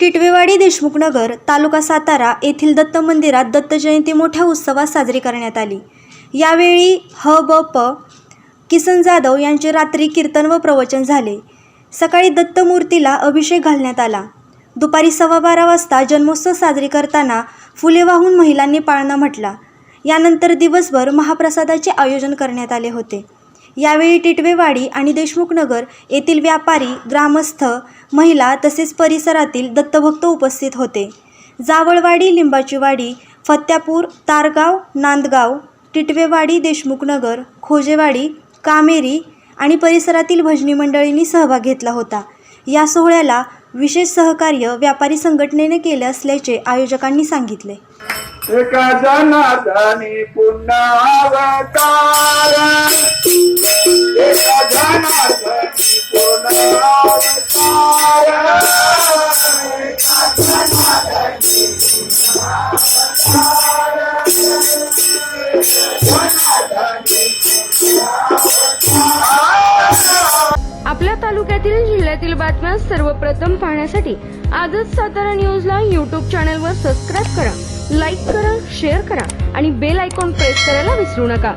टिटवेवाडी देशमुखनगर तालुका सातारा येथील दत्त मंदिरात दत्त जयंती मोठ्या उत्सवात साजरी करण्यात आली. यावेळी ह ब प किसन जाधव यांचे रात्री कीर्तन व प्रवचन झाले. सकाळी दत्त मूर्तीला अभिषेक घालण्यात आला. दुपारी सव्वा बारा वाजता जन्मोत्सव साजरी करताना फुले वाहून महिलांनी पाळणा म्हटला. यानंतर दिवसभर महाप्रसादाचे आयोजन करण्यात आले होते. यावेळी टिटवेवाडी आणि देशमुखनगर येथील व्यापारी ग्रामस्थ महिला तसेच परिसरातील दत्तभक्त उपस्थित होते. जावळवाडी लिंबाचीवाडी फत्यापूर तारगाव नांदगाव टिटवेवाडी देशमुखनगर खोजेवाडी कामेरी आणि परिसरातील भजनी मंडळींनी सहभाग घेतला होता. या सोहळ्याला विशेष सहकार्य व्यापारी संघटनेने केले असल्याचे आयोजकांनी सांगितले. एका पुन्हा आपल्या तालुक्यातील जिल्ह्यातील बातम्या सर्वप्रथम पाहण्यासाठी आजच सातारा न्यूजला यूट्यूब चॅनलवर सबस्क्राईब करा लाईक करा शेअर करा आणि बेल आयकॉन प्रेस करायला विसरू नका.